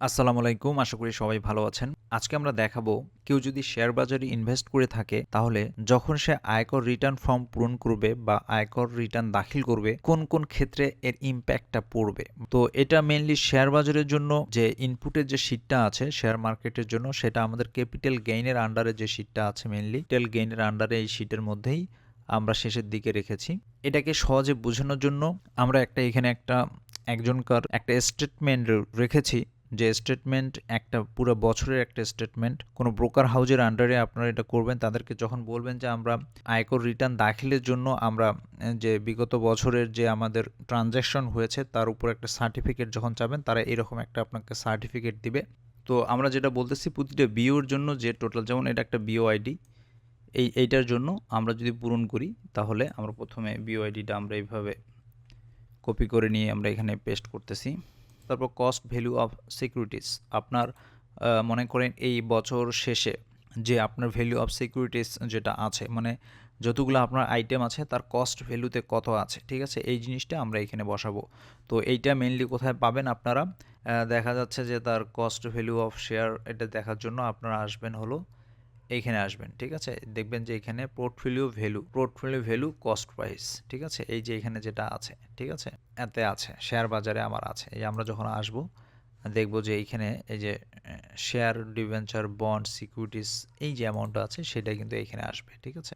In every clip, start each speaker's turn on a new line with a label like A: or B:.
A: আসসালামু আলাইকুম, আশা করি সবাই ভালো আছেন। আজকে আমরা দেখাবো, কেউ যদি শেয়ার বাজারে ইনভেস্ট করে থাকে, তাহলে যখন সে আয়কর রিটার্ন ফর্ম পূরণ করবে বা আয়কর রিটার্ন দাখিল করবে, কোন কোন ক্ষেত্রে এর ইম্প্যাক্টটা পড়বে? তো এটা মেনলি শেয়ার বাজারের জন্য যে ইনপুটের যে শিটটা আছে শেয়ার মার্কেটের জন্য, সেটা আমাদের ক্যাপিটাল গেইনের আন্ডারে যে শিটটা আছে মেনলি ক্যাপিটাল গেইনের আন্ডারে এই শিটের মধ্যেই আমরা শেষের দিকে রেখেছি। এটাকে সহজে বোঝানোর জন্য আমরা একটা এখানে একটা একজনকার একটা স্টেটমেন্ট রেখেছি। যে স্টেটমেন্ট একটা পুরো বছরের একটা স্টেটমেন্ট কোনো ব্রোকার হাউজের আন্ডারে আপনারা এটা করবেন, তাদেরকে যখন বলবেন যে আমরা আয়কর রিটার্ন দাখিলের জন্য আমরা যে বিগত বছরের যে আমাদের ট্রানজ্যাকশন হয়েছে, তার উপর একটা সার্টিফিকেট যখন চাবেন, তারা এরকম একটা আপনাকে সার্টিফিকেট দিবে। তো আমরা যেটা বলতেছি, প্রতিটা বিওর জন্য যে টোটাল যেমন এটা একটা বিও আইডি এই, এইটার জন্য আমরা যদি পূরণ করি, তাহলে আমরা প্রথমে বিও আইডিটা আমরা এইভাবে কপি করে নিয়ে আমরা এখানে পেস্ট করতেছি। তারপর কস্ট ভ্যালু অফ সিকিউরিটিস আপনার মনে করেন এই বছর শেষে যে আপনার ভ্যালু অফ সিকিউরিটিস যেটা আছে মানে যতগুলো আপনার আইটেম আছে, তার কস্ট ভ্যালুতে কত আছে, ঠিক আছে? এই জিনিসটা আমরা এখানে বসাবো। তো এইটা মেনলি কোথায় পাবেন আপনারা? দেখা যাচ্ছে যে তার কস্ট ভ্যালু অফ শেয়ার এটা দেখার জন্য আপনারা আসবেন হলো এইখানে আসবেন, ঠিক আছে? দেখবেন যে এখানে portfolio value portfolio value cost price ঠিক আছে? এই যে এখানে যেটা আছে, ঠিক আছে? এতে আছে শেয়ার বাজারে আমার আছে। এই আমরা যখন আসব, দেখব যে এইখানে এই যে শেয়ার ডিভেঞ্চার বন্ড সিকিউরিটিস এই যে অ্যামাউন্টটা আছে, সেটা কিন্তু এখানে আসবে, ঠিক আছে?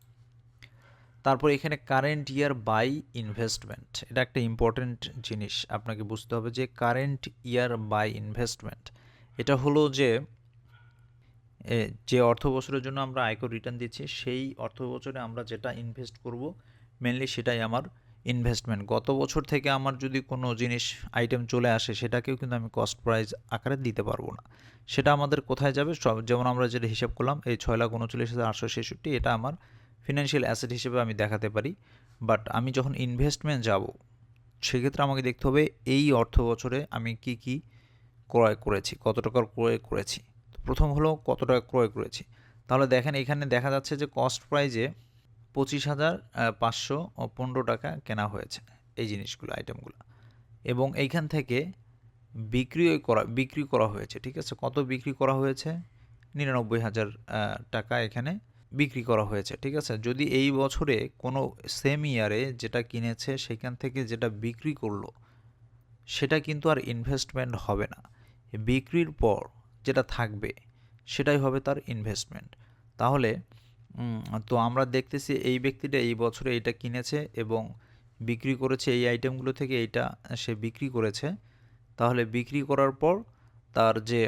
A: তারপর এখানে কারেন্ট ইয়ার বাই ইনভেস্টমেন্ট এটা একটা ইম্পর্টেন্ট জিনিস। আপনাকে বুঝতে হবে যে কারেন্ট ইয়ার বাই ইনভেস্টমেন্ট এটা হলো যে যে অর্থ বছরের জন্য আমরা আয়কর রিটার্ন দিচ্ছি, সেই অর্থ বছরে আমরা যেটা ইনভেস্ট করব মেনলি সেটাই আমার ইনভেস্টমেন্ট গত বছর থেকে আমার যদি কোনো জিনিস আইটেম চলে আসে, সেটাকেও কিন্তু আমি কস্ট প্রাইস আকারে দিতে পারব না। সেটা আমাদের কোথায় যাবে? সব, যেমন আমরা যেটা হিসাব করলাম, এই ছয় লাখ উনচল্লিশ হাজার আটশো ছেষট্টি, এটা আমার ফিনান্সিয়াল অ্যাসেট হিসেবে আমি দেখাতে পারি। বাট আমি যখন ইনভেস্টমেন্ট যাব, সেক্ষেত্রে আমাকে দেখতে হবে এই অর্থ বছরে আমি কি কি ক্রয় করেছি, কত টাকার ক্রয় করেছি। প্রথম হলো কত টাকা ক্রয় করেছি। তাহলে দেখেন এখানে দেখা যাচ্ছে যে কস্ট প্রাইজে পঁচিশ হাজার পাঁচশো পনেরো টাকা কেনা হয়েছে এই জিনিসগুলো আইটেমগুলো এবং এইখান থেকে বিক্রি করা বিক্রি করা হয়েছে, ঠিক আছে? কত বিক্রি করা হয়েছে? নিরানব্বই হাজার টাকা এখানে বিক্রি করা হয়েছে, ঠিক আছে? যদি এই বছরে কোনো সেম ইয়ারে যেটা কিনেছে, সেখান থেকে যেটা বিক্রি করল, সেটা কিন্তু আর ইনভেস্টমেন্ট হবে না। বিক্রির পর যেটা থাকবে, সেটাই হবে তার ইনভেস্টমেন্ট তাহলে তো আমরা দেখতেছি এই ব্যক্তিটা এই বছরে এইটা কিনেছে এবং বিক্রি করেছে, এই আইটেমগুলো থেকে এইটা সে বিক্রি করেছে। তাহলে বিক্রি করার পর তার যে,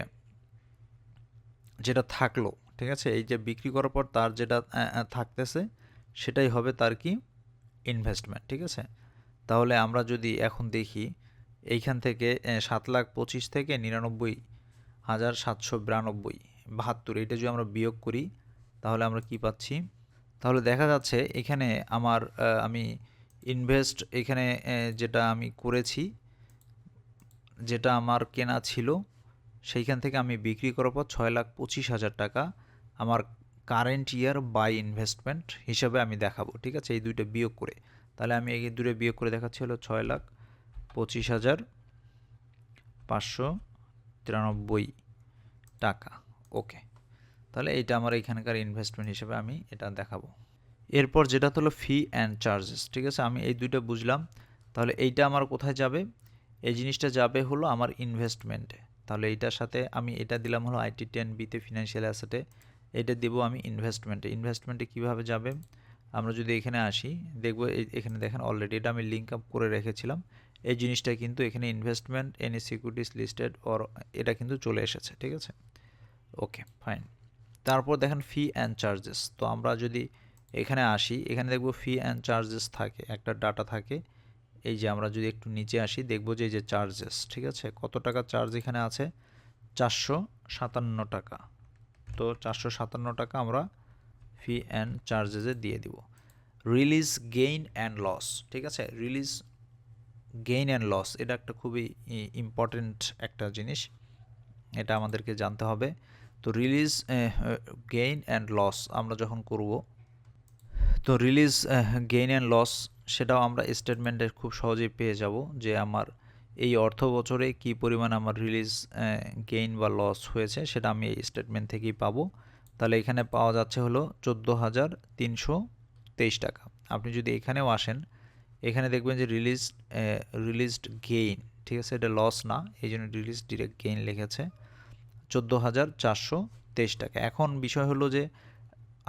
A: যেটা থাকল, ঠিক আছে? এই যে বিক্রি করার পর তার যেটা থাকতেছে, সেটাই হবে তার কি? ইনভেস্টমেন্ট ঠিক আছে? তাহলে আমরা যদি এখন দেখি, এইখান থেকে সাত লাখ পঁচিশ থেকে নিরানব্বই হাজার সাতশো বিরানব্বই, বাহাত্তর। এটা যদি আমরা বিয়োগ করি, তাহলে আমরা কি পাচ্ছি? তাহলে দেখা যাচ্ছে এখানে আমার আমি ইনভেস্ট এখানে যেটা আমি করেছি, যেটা আমার কেনা ছিল, সেইখান থেকে আমি বিক্রি করার পর ছয় লাখ পঁচিশ হাজার টাকা আমার কারেন্ট ইয়ার বাই ইনভেস্টমেন্ট হিসাবে আমি দেখাবো, ঠিক আছে? এই দুইটা বিয়োগ করে। তাহলে আমি এই দুটো বিয়োগ করে দেখাচ্ছি হলো ছয় লাখ পঁচিশ হাজার পাঁচশো তিরানব্বই টাকা। ওকে। তাহলে এইটা আমার এখানকার ইনভেস্টমেন্ট হিসেবে আমি এটা দেখাবো। এরপর যেটা হলো ফি অ্যান্ড চার্জেস ঠিক আছে? আমি এই দুইটা বুঝলাম। তাহলে এইটা আমার কোথায় যাবে? এই জিনিসটা যাবে হলো আমার ইনভেস্টমেন্টে তাহলে এইটার সাথে আমি এটা দিলাম হলো আইটি টেন বিতে ফিনান্সিয়াল অ্যাসেটে এটা দেবো আমি ইনভেস্টমেন্টে ইনভেস্টমেন্টে কীভাবে যাবে? আমরা যদি এখানে আসি, দেখব এখানে দেখেন অলরেডি এটা আমি লিঙ্ক আপ করে রেখেছিলাম। এই জিনিসটা কিন্তু এখানে investment any securities listed or এটা কিন্তু চলে এসেছে, ঠিক আছে? ওকে ফাইন তারপর দেখেন ফি অ্যান্ড চার্জেস তো আমরা যদি এখানে আসি, এখানে দেখব ফি অ্যান্ড চার্জেস থাকে, একটা ডাটা থাকে। এই যে আমরা যদি একটু নিচে আসি, দেখব যে এই যে চার্জেস ঠিক আছে? কত টাকা চার্জ এখানে আছে? চারশো সাতান্ন টাকা। তো চারশো সাতান্ন টাকা আমরা ফি অ্যান্ড চার্জেসে দিয়ে দিব। রিলিজ গেইন অ্যান্ড লস ঠিক আছে? রিলিজ গেইন অ্যান্ড লস এটা একটা খুবই ইম্পর্টেন্ট একটা জিনিস। এটা আমাদেরকে জানতে হবে। তো রিলিজ গেইন অ্যান্ড লস আমরা যখন করব, তো রিলিজ গেইন অ্যান্ড লস সেটাও আমরা স্টেটমেন্টে খুব সহজেই পেয়ে যাব যে আমার এই অর্থ বছরে কি পরিমাণ আমার রিলিজ গেইন বা লস হয়েছে, সেটা আমি এই স্টেটমেন্ট থেকেই পাবো। তাহলে এখানে পাওয়া যাচ্ছে হলো চোদ্দ হাজার তিনশো তেইশ টাকা। আপনি যদি এখানেও আসেন এখানে দেখবেন যে রিলিজ রিলিজড গেইন ঠিক আছে? এটা লস না, এই জন্য রিলিজ ডিরেক্ট গেইন লিখেছে। চোদ্দ হাজার চারশো তেইশ টাকা। এখন বিষয় হলো যে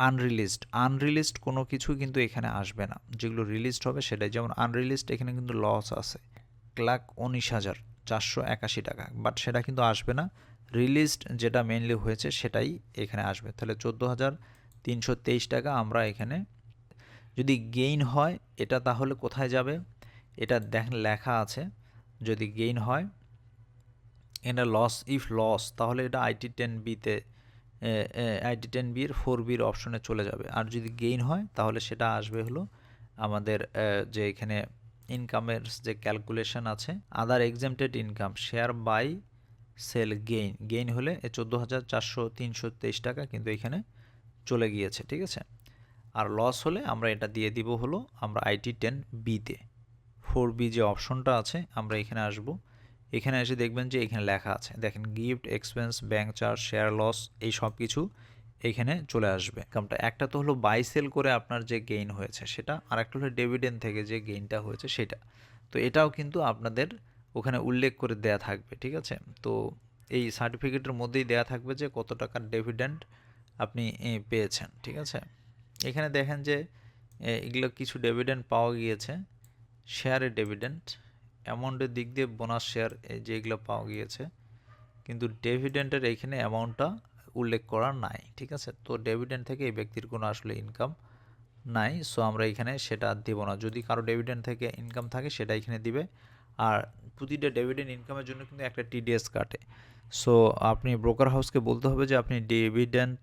A: আনরিলিজড আনরিলিজড কোনো কিছু কিন্তু এখানে আসবে না। যেগুলো রিলিজড হবে সেটাই। যেমন আনরিলিজড এখানে কিন্তু লস আছে। এক লাখ উনিশ হাজার চারশো একাশি টাকা। বাট সেটা কিন্তু আসবে না। রিলিজড যেটা মেনলি হয়েছে সেটাই এখানে আসবে। তাহলে চোদ্দ হাজার তিনশো তেইশ টাকা আমরা এখানে যদি গেইন হয়, এটা তাহলে কোথায় যাবে? এটা দেখ, লেখা আছে, যদি গেইন হয় এটা লস ইফ লস তাহলে এটা আইটি টেন বিতে আইটি টেন বির ফোর বির অপশনে চলে যাবে। আর যদি গেইন হয়, তাহলে সেটা আসবে হলো আমাদের যে এখানে ইনকামের যে ক্যালকুলেশন আছে other exempted income share buy sell gain gain হলে চোদ্দ হাজার চারশো তিনশো তেইশ টাকা কিন্তু এখানে চলে গিয়েছে, ঠিক আছে? আর লস হলে আমরা এটা দিয়ে দিব হলো আমরা আইটি টেন বিতে ফোর বি যে অপশনটা আছে, আমরা এখানে আসব। এখানে এসে দেখবেন যে এখানে লেখা আছে। দেখেন gift expense bank charge share loss এই সব কিছু এখানে চলে আসবে। কামটা একটা তো হলো বাই সেল করে আপনার যে গেইন হয়েছে, সেটা আর একটা হলো ডেভিডেন্ড থেকে যে গেইনটা হয়েছে, সেটা। তো এটাও কিন্তু আপনাদের ওখানে উল্লেখ করে দেয়া থাকবে, ঠিক আছে? তো এই সার্টিফিকেটের মধ্যেই দেয়া থাকবে যে কত টাকার ডেভিডেন্ড আপনি পেয়েছেন, ঠিক আছে? এখানে দেখেন যে এগুলো কিছু ডেভিডেন্ড পাওয়া গিয়েছে। শেয়ারের ডেভিডেন্ট অ্যামাউন্টের দিক দিয়ে বোনাস শেয়ার যেগুলো পাওয়া গিয়েছে। কিন্তু ডেভিডেন্টের এইখানে অ্যামাউন্টটা উল্লেখ করা নাই, ঠিক আছে? তো ডেভিডেন্ট থেকে এই ব্যক্তির কোনো আসলে ইনকাম নাই সো আমরা এখানে সেটা দেব না। যদি কারও ডেভিডেন্ট থেকে ইনকাম থাকে, সেটা এখানে দিবে। আর প্রতিটা ডেভিডেন্ট ইনকামের জন্য কিন্তু একটা টিডিএস কাটে। সো আপনি ব্রোকার হাউসকে বলতে হবে যে, আপনি ডেভিডেন্ট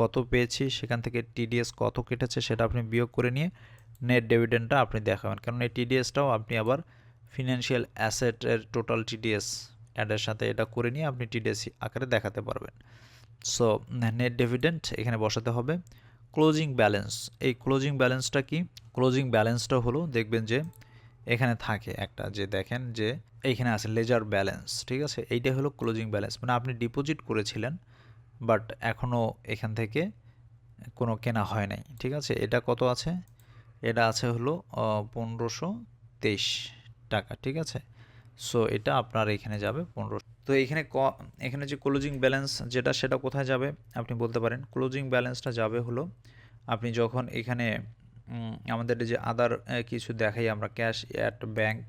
A: কত পেয়েছি, সেখান থেকে টিডিএস কত কেটেছে সেটা আপনি বিয়োগ করে নিয়ে নেট ডেভিডেন্টটা আপনি দেখাবেন। কারণ এই টিডিএসটাও আপনি আবার ফিনান্সিয়াল অ্যাসেটের টোটাল টিডিএস অ্যাডের সাথে এটা করে নিয়ে আপনি টিডিএস আকারে দেখাতে পারবেন। সো নেট ডেভিডেন্ট এখানে বসাতে হবে। ক্লোজিং ব্যালেন্স এই ক্লোজিং ব্যালেন্সটা কি? ক্লোজিং ব্যালেন্সটা হলো, দেখবেন যে এখানে থাকে একটা যে দেখেন যে এইখানে আছে লেজার ব্যালেন্স ঠিক আছে? এইটা হলো ক্লোজিং ব্যালেন্স মানে আপনি ডিপোজিট করেছিলেন বাট এখনও এখান থেকে কোনো কেনা হয় নাই। ঠিক আছে? এটা কত আছে? এটা আছে হলো পনেরোশো তেইশ টাকা, ঠিক আছে? সো এটা আপনার এখানে যাবে পনেরো তো এখানে ক, এখানে যে ক্লোজিং ব্যালেন্স যেটা, সেটা কোথায় যাবে আপনি বলতে পারেন? ক্লোজিং ব্যালেন্সটা যাবে হলো, আপনি যখন এখানে আমাদের যে আদার কিছু দেখাই আমরা ক্যাশ অ্যাট ব্যাংক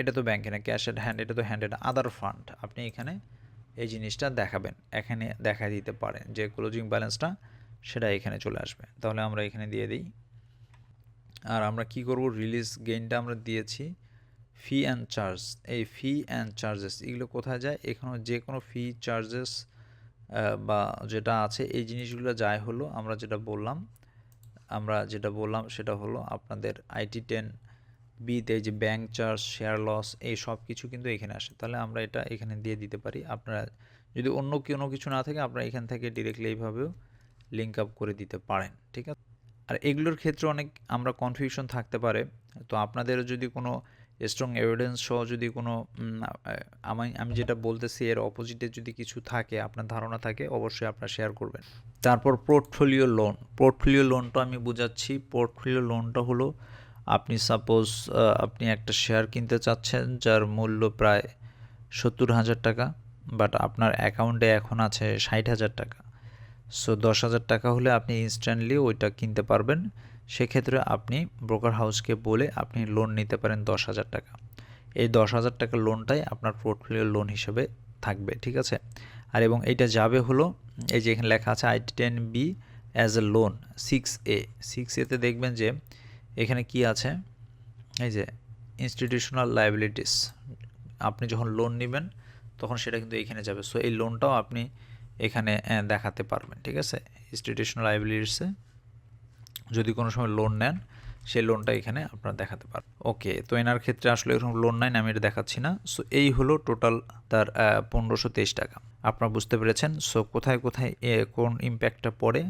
A: এটা তো ব্যাংকে না ক্যাশ অ্যাট হ্যান্ড এটা তো হ্যান্ড এটা আদার ফান্ড আপনি এখানে এই জিনিসটা দেখাবেন। এখানে দেখা দিতে পারেন যে ক্লোজিং ব্যালেন্সটা সেটা এখানে চলে আসবে। তাহলে আমরা এখানে দিয়ে দিই। আর আমরা কি করব? রিলিজ গেইনটা আমরা দিয়েছি। ফি অ্যান্ড চার্জ এই ফি অ্যান্ড চার্জেস এগুলো কোথায় যায়? এখানে যে কোনো ফি চার্জেস বা যেটা আছে, এই জিনিসগুলো যায় হলো, আমরা যেটা বললাম, আমরা যেটা বললাম সেটা হলো আপনাদের আইটি টেন বিতে যে ব্যাংক চার্জ শেয়ার লস এই সব কিছু কিন্তু এখানে আসে। তাহলে আমরা এটা এখানে দিয়ে দিতে পারি। আপনারা যদি অন্য কোনো কিছু না থাকে, আপনারা এখান থেকে ডিরেক্টলি এইভাবেও লিঙ্ক আপ করে দিতে পারেন, ঠিক আছে? আর এগুলোর ক্ষেত্রে অনেক আমরা কনফিউশন থাকতে পারে। তো আপনাদের যদি কোনো স্ট্রং এভিডেন্স সহ যদি কোনো আমি আমি যেটা বলতেছি, এর অপোজিটে যদি কিছু থাকে, আপনার ধারণা থাকে, অবশ্যই আপনারা শেয়ার করবেন। তারপর পোর্টফোলিও লোন পোর্টফোলিও লোনটা আমি বুঝাচ্ছি। পোর্টফোলিও লোনটা হলো আপনি সাপোজ আপনি একটা শেয়ার কিনতে চাচ্ছেন, যার মূল্য প্রায় সত্তর হাজার টাকা বাট আপনার অ্যাকাউন্টে এখন আছে ষাট হাজার টাকা। সো দশ হাজার টাকা হলে আপনি ইনস্ট্যান্টলি ওইটা কিনতে পারবেন। সেক্ষেত্রে আপনি ব্রোকার হাউসকে বলে আপনি লোন নিতে পারেন দশ হাজার টাকা। এই দশ হাজার টাকার লোনটাই আপনার পোর্টফোলিও লোন হিসেবে থাকবে, ঠিক আছে? আর এবং এইটা যাবে হলো, এই যে এখানে লেখা আছে IT ten B as a loan six A six এতে দেখবেন যে এখানে কি আছে? এই যে ইনস্টিটিউশনাল লাইবিলিটিস আপনি যখন লোন নেবেন, তখন সেটা কিন্তু এখানে যাবে। সো এই লোনটাও আপনি এখানে দেখাতে পারবেন, ঠিক আছে? ইনস্টিটিউশনাল লাইবিলিটিসে যদি কোনো সময় লোন নেন, সেই লোনটা এখানে আপনারা দেখাতে পারেন ওকে তো এনার ক্ষেত্রে আসলে এরকম লোন নাই, আমি এটা দেখাচ্ছি না। সো এই হলো টোটাল তার পনেরোশো তেইশ টাকা। আপনারা বুঝতে পেরেছেন? সো কোথায় কোথায় কোন ইম্প্যাক্টটা পড়ে,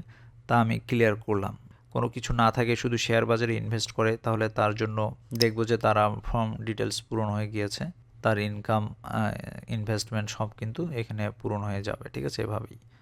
A: তা আমি ক্লিয়ার করলাম। কোনো কিছু না থাকে, শুধু শেয়ার বাজারে ইনভেস্ট করে, তাহলে তার জন্য দেখব যে তারা ফর্ম ডিটেলস পূরণ হয়ে গিয়েছে। তার ইনকাম ইনভেস্টমেন্ট সব কিন্তু এখানে পূরণ হয়ে যাবে, ঠিক আছে, এভাবেই।